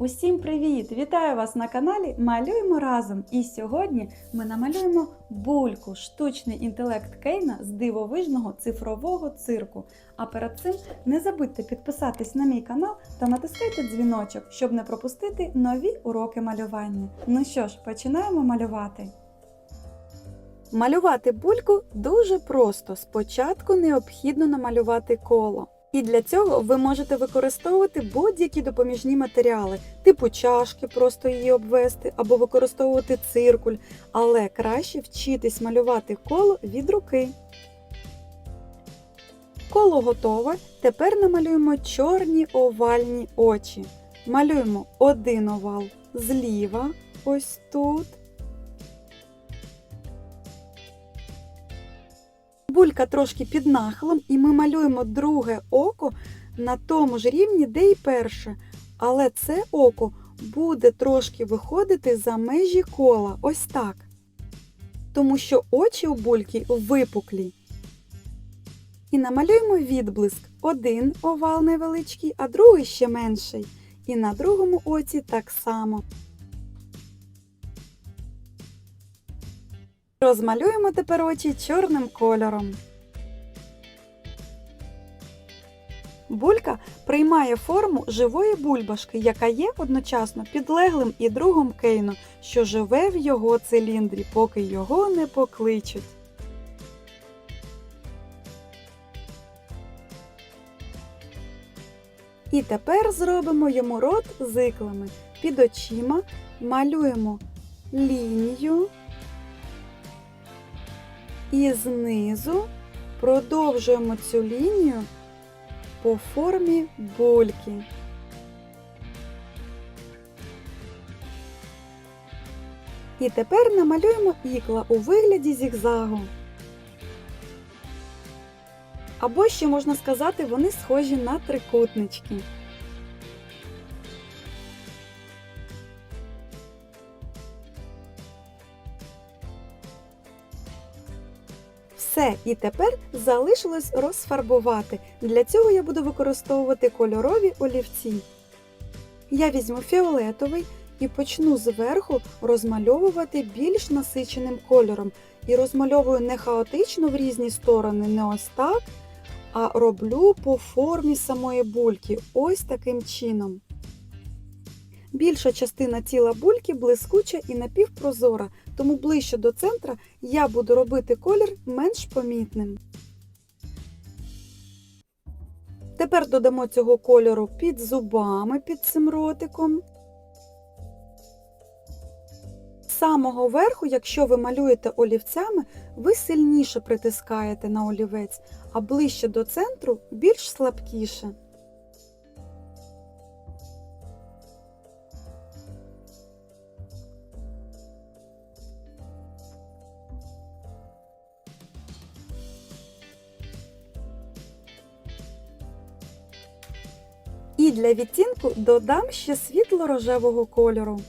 Усім привіт! Вітаю вас на каналі Малюємо разом! І сьогодні ми намалюємо бульку, штучний інтелект Кейна з дивовижного цифрового цирку. А перед цим не забудьте підписатись на мій канал та натискайте дзвіночок, щоб не пропустити нові уроки малювання. Ну що ж, починаємо малювати. Малювати бульку дуже просто. Спочатку необхідно намалювати коло. І для цього ви можете використовувати будь-які допоміжні матеріали, типу чашки, просто її обвести, або використовувати циркуль, але краще вчитись малювати коло від руки. Коло готове. Тепер намалюємо чорні овальні очі. Малюємо один овал зліва, ось тут. Булька трошки під нахилом, і ми малюємо друге око на тому ж рівні, де й перше. Але це око буде трошки виходити за межі кола, ось так. Тому що очі у бульки випуклі. І намалюємо відблиск. Один овал невеличкий, а другий ще менший. І на другому оці так само. Розмалюємо тепер очі чорним кольором. Булька приймає форму живої бульбашки, яка є одночасно підлеглим і другом Кейну, що живе в його циліндрі, поки його не покличуть. І тепер зробимо йому рот з іклами. Під очима малюємо лінію. І знизу продовжуємо цю лінію по формі бульки. І тепер намалюємо ікла у вигляді зігзагу. Або ще можна сказати, вони схожі на трикутнички. Все, і тепер залишилось розфарбувати. Для цього я буду використовувати кольорові олівці. Я візьму фіолетовий і почну зверху розмальовувати більш насиченим кольором. І розмальовую не хаотично в різні сторони, не ось так, а роблю по формі самої бульки, ось таким чином. Більша частина тіла бульки блискуча і напівпрозора, тому ближче до центра я буду робити колір менш помітним. Тепер додамо цього кольору під зубами під цим ротиком. З самого верху, якщо ви малюєте олівцями, ви сильніше притискаєте на олівець, а ближче до центру більш слабкіше. І для відтінку додам ще світло-рожевого кольору.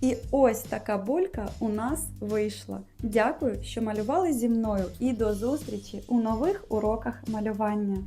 І ось така булька у нас вийшла. Дякую, що малювали зі мною і до зустрічі у нових уроках малювання.